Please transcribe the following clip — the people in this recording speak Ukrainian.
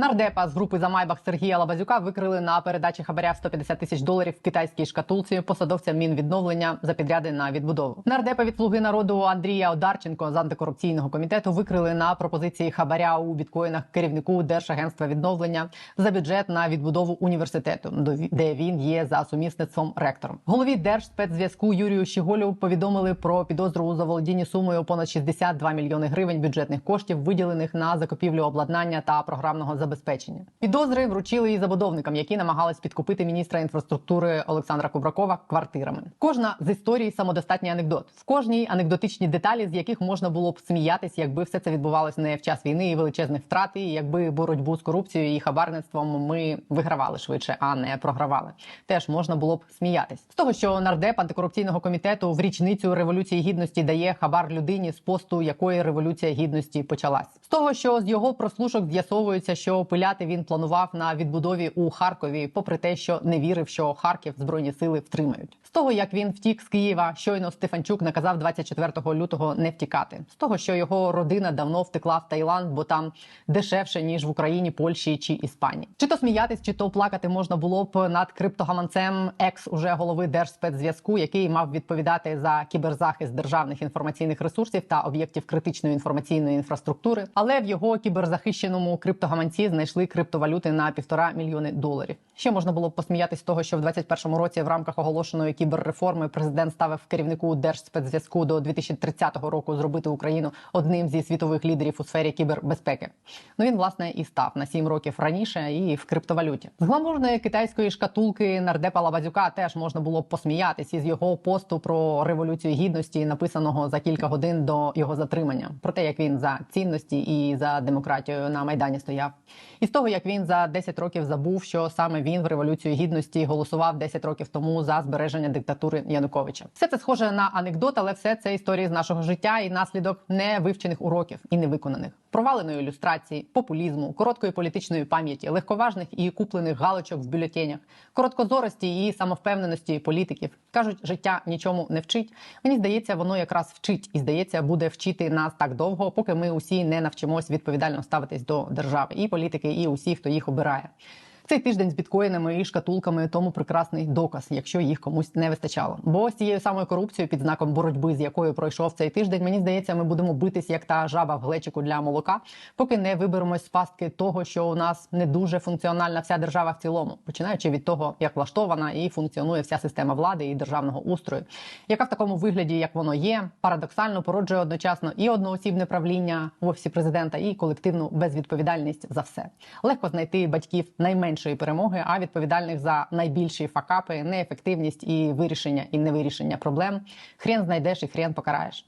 Нардепа з групи Замайбах Сергія Лабазюка викрили на передачі хабаря в 150 тисяч доларів в китайській шкатулці посадовця Мінвідновлення за підряди на відбудову. Нардепа від слуги народу Андрія Одарченко з антикорупційного комітету викрили на пропозиції хабаря у біткоїнах керівнику Держагентства відновлення за бюджет на відбудову університету, де він є за сумісництвом ректором. Голові Держспецзв'язку Юрію Щіголю повідомили про підозру у заволодінні сумою понад 62 мільйони гривень бюджетних коштів, виділених на закупівлю обладнання та програмного забезпечення. Підозри вручили і забудовникам, які намагались підкупити міністра інфраструктури Олександра Кубракова квартирами. Кожна з історій самодостатній анекдот. В кожній анекдотичні деталі, з яких можна було б сміятись, якби все це відбувалося не в час війни і величезних втрат, і якби боротьбу з корупцією і хабарництвом ми вигравали швидше, а не програвали. Теж можна було б сміятись з того, що нардеп антикорупційного комітету в річницю революції гідності дає хабар людині з посту, якої революція гідності почалась. З того, що з його прослушок з'ясовується, що пиляти він планував на відбудові у Харкові, попри те, що не вірив, що Харків збройні сили втримають. З того, як він втік з Києва, щойно Стефанчук наказав 24 лютого не втікати. З того, що його родина давно втекла в Таїланд, бо там дешевше ніж в Україні, Польщі чи Іспанії. Чи то сміятись, чи то плакати можна було б над криптогаманцем екс уже голови Держспецзв'язку, який мав відповідати за кіберзахист державних інформаційних ресурсів та об'єктів критичної інформаційної інфраструктури. Але в його кіберзахищеному криптогаманці знайшли криптовалюти на півтора мільйони доларів. Ще можна було б посміятись того, що в 21-му році в рамках оголошеної кіберреформи президент ставив керівнику Держспецзв'язку до 2030 року зробити Україну одним зі світових лідерів у сфері кібербезпеки. Ну він власне і став на 7 років раніше і в криптовалюті. З гламурної китайської шкатулки нардепа Лабазюка теж можна було б посміятись із його посту про революцію гідності, написаного за кілька годин до його затримання, про те, як він за цінності і за демократію на майдані стояв, і з того, як він за 10 років забув, що саме він в революцію гідності голосував 10 років тому за збереження диктатури Януковича. Все це схоже на анекдот, але все це історії з нашого життя і наслідок невивчених уроків і невиконаних, проваленої ілюстрації, популізму, короткої політичної пам'яті, легковажних і куплених галочок в бюлетенях, короткозорості і самовпевненості політиків. кажуть, життя нічому не вчить. Мені здається, воно якраз вчить і здається, буде вчити нас так довго, поки ми усі не навчимось відповідально ставитись до держави і політики, і усі, хто їх обирає. Цей тиждень з біткоїнами і шкатулками тому прекрасний доказ, якщо їх комусь не вистачало. Бо з цією самою корупцією під знаком боротьби, з якою пройшов цей тиждень, мені здається, ми будемо битись як та жаба в глечику для молока, поки не виберемось з пастки того, що у нас не дуже функціональна вся держава в цілому, починаючи від того, як влаштована і функціонує вся система влади і державного устрою, яка в такому вигляді, як воно є, парадоксально породжує одночасно і одноосібне правління в офісі президента, і колективну безвідповідальність за все. Легко знайти батьків найменшої перемоги, а відповідальних за найбільші факапи, неефективність і вирішення і невирішення проблем. Хрен знайдеш і хрен покараєш.